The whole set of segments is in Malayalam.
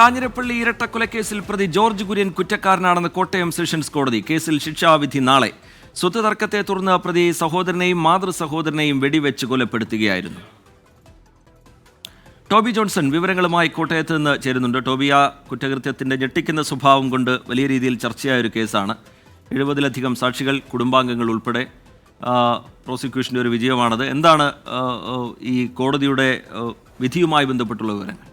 കാഞ്ഞിരപ്പള്ളി ഇരട്ടക്കൊലക്കേസിൽ പ്രതി ജോർജ് കുര്യൻ കുറ്റക്കാരനാണെന്ന് കോട്ടയം സെഷൻസ് കോടതി. കേസിൽ ശിക്ഷാവിധി നാളെ. സ്വത്ത് തർക്കത്തെ തുടർന്ന് പ്രതി സഹോദരനെയും മാതൃ സഹോദരനെയും വെടിവെച്ച് കൊലപ്പെടുത്തുകയായിരുന്നു. ടോബി ജോൺസൺ വിവരങ്ങളുമായി കോട്ടയത്ത് നിന്ന് ചേരുന്നുണ്ട്. ടോബി ആ കുറ്റകൃത്യത്തിന്റെ ഞെട്ടിക്കുന്ന സ്വഭാവം കൊണ്ട് വലിയ രീതിയിൽ ചർച്ചയായ ഒരു കേസാണ്. എഴുപതിലധികം സാക്ഷികൾ കുടുംബാംഗങ്ങൾ ഉൾപ്പെടെ പ്രോസിക്യൂഷന്റെ ഒരു വിജയമാണത്. എന്താണ് ഈ കോടതിയുടെ വിധിയുമായി ബന്ധപ്പെട്ടുള്ള വിവരങ്ങൾ?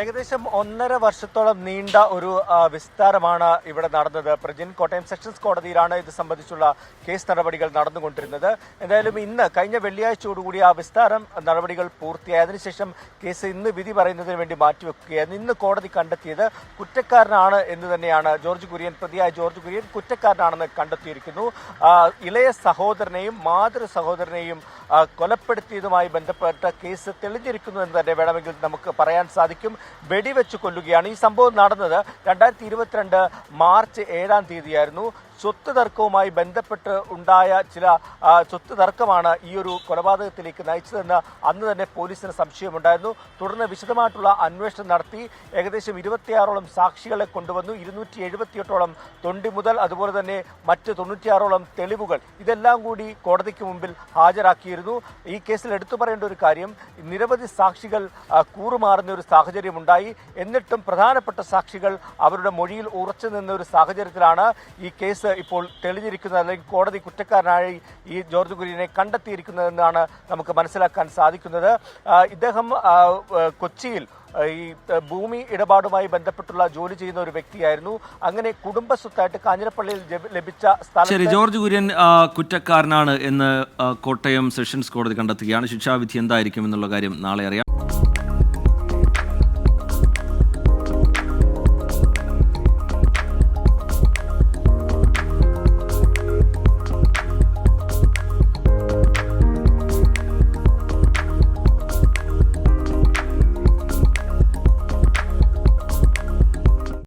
ഏകദേശം ഒന്നര വർഷത്തോളം നീണ്ട ഒരു വിസ്താരമാണ് ഇവിടെ നടന്നത്. പ്രജിൻ കോട്ടയം സെഷൻസ് കോടതിയിലാണ് ഇത് സംബന്ധിച്ചുള്ള കേസ് നടപടികൾ നടന്നുകൊണ്ടിരുന്നത്. എന്തായാലും ഇന്ന് കഴിഞ്ഞ വെള്ളിയാഴ്ചയോടുകൂടി ആ വിസ്താരം നടപടികൾ പൂർത്തിയായി അതിനുശേഷം കേസ് ഇന്ന് വിധി പറയുന്നതിന് വേണ്ടി മാറ്റിവെക്കുകയായിരുന്നു ഇന്ന് കോടതി കണ്ടെത്തിയത് കുറ്റക്കാരനാണ് എന്ന് തന്നെയാണ്. ജോർജ് കുര്യൻ പ്രതിയായ ജോർജ് കുര്യൻ കുറ്റക്കാരനാണെന്ന് കണ്ടെത്തിയിരിക്കുന്നു. ഇളയ സഹോദരനെയും മാതൃ സഹോദരനെയും കൊലപ്പെടുത്തിയതുമായി ബന്ധപ്പെട്ട കേസ് തെളിഞ്ഞിരിക്കുന്നു എന്ന് തന്നെ വേണമെങ്കിൽ നമുക്ക് പറയാൻ സാധിക്കും. വെടിവെച്ച് കൊല്ലുകയാണ് ഈ സംഭവം നടന്നത്. രണ്ടായിരത്തി ഇരുപത്തിരണ്ട് മാർച്ച് ഏഴാം തീയതിയായിരുന്നു. സ്വത്ത് തർക്കവുമായി ബന്ധപ്പെട്ട് ഉണ്ടായ ചില സ്വത്ത് തർക്കമാണ് ഈ ഒരു കൊലപാതകത്തിലേക്ക് നയിച്ചതെന്ന് അന്ന് തന്നെ പോലീസിന് സംശയമുണ്ടായിരുന്നു. തുടർന്ന് വിശദമായിട്ടുള്ള അന്വേഷണം നടത്തി ഏകദേശം ഇരുപത്തിയാറോളം സാക്ഷികളെ കൊണ്ടുവന്നു. ഇരുന്നൂറ്റി എഴുപത്തിയെട്ടോളം തൊണ്ടി മുതൽ അതുപോലെ തന്നെ മറ്റ് തൊണ്ണൂറ്റിയാറോളം തെളിവുകൾ ഇതെല്ലാം കൂടി കോടതിക്ക് മുമ്പിൽ ഹാജരാക്കിയിരുന്നു. ഈ കേസിൽ എടുത്തു പറയേണ്ട ഒരു കാര്യം നിരവധി സാക്ഷികൾ കൂറുമാറുന്ന ഒരു സാഹചര്യം ഉണ്ടായി. എന്നിട്ടും പ്രധാനപ്പെട്ട സാക്ഷികൾ അവരുടെ മൊഴിയിൽ ഉറച്ചു നിന്ന ഒരു സാഹചര്യത്തിലാണ് ഈ കേസ് ഇപ്പോൾ തെളിഞ്ഞിരിക്കുന്നത് അല്ലെങ്കിൽ കോടതി കുറ്റക്കാരനായി ഈ ജോർജ് കുര്യനെ കണ്ടെത്തിയിരിക്കുന്നതെന്നാണ് നമുക്ക് മനസ്സിലാക്കാൻ സാധിക്കുന്നത്. ഇദ്ദേഹം കൊച്ചിയിൽ ഈ ഭൂമി ഇടപാടുമായി ബന്ധപ്പെട്ടുള്ള ജോലി ചെയ്യുന്ന ഒരു വ്യക്തിയായിരുന്നു. അങ്ങനെ കുടുംബ സ്വത്തായിട്ട് കാഞ്ഞിരപ്പള്ളിയിൽ ലഭിച്ച സ്ഥലത്ത് ജോർജ് കുര്യൻ കുറ്റക്കാരനാണ് എന്ന് കോട്ടയം സെഷൻസ് കോടതി കണ്ടെത്തുകയാണ്. ശിക്ഷാവിധി എന്തായിരിക്കും എന്നുള്ള കാര്യം നാളെ അറിയാം.